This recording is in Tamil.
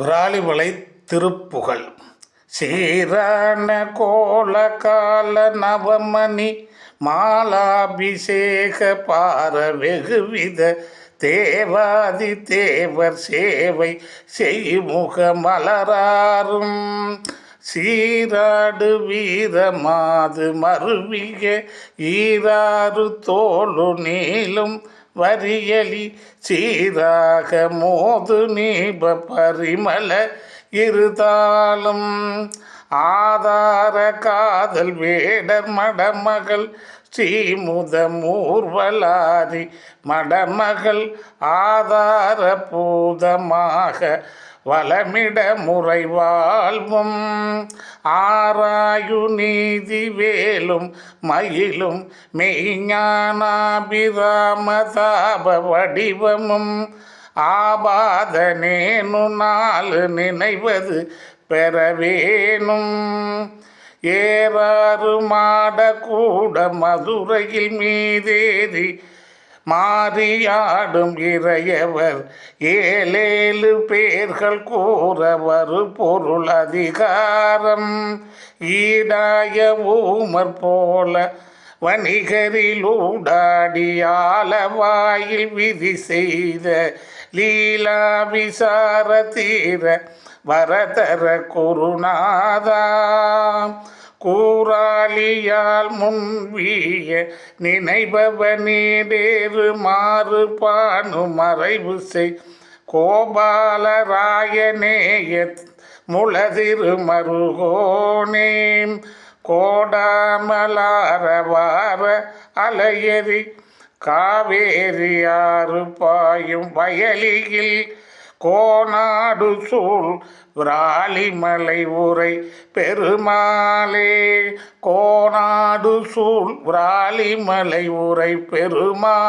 விராலிமலை திருப்புகழ். சீரான கோலகால நவமணி மாலாபிஷேக பார வெகுவித தேவாதி தேவர் சேவை செய்முக மலராரும். சீராடு வீரமாது மருவிய ஈராறு தோளு நீளும் வரியலி சீராக மோது நீப பரிமல இருதாலும் ஆதார காதல் வேடர் மடமகள் ஸ்ரீமுத மூர்வலாரி மடமகள் ஆதார பூதமாக வளமிட முறை வாழ்வும் ஆராயு நீதி வேலும் மயிலும் மெய்ஞானாபிராமதாப வடிவமும். ஆபாதனேனு நாலு நினைவது பெற வேணும் ஏறாறு மாடக்கூட மதுரையில் மீதேறி மாறியாடும் இறையவர் ஏழேழு பேர்கள் கூறவரு பொருள் அதிகாரம். ஈடாய ஊமர் போல வணிகரிலூடாடி ஆலவாயில் விதி செய்த லீலா விசார தீர வரதர குருநாதா. கூறாளியால் முன்விய நினைபவ நேரு மாறுபானு மறைவு செய். கோபாலராயனேய முளதிரு மருகோனே. கோடாமலாரவார அலையறி காவேரியாறு பாயும் வயலியில் கோநாடு சூழ் விராலிமலை உரை பெருமாளே. கோனாடு சூழ் விராலிமலை உரை பெருமாளே.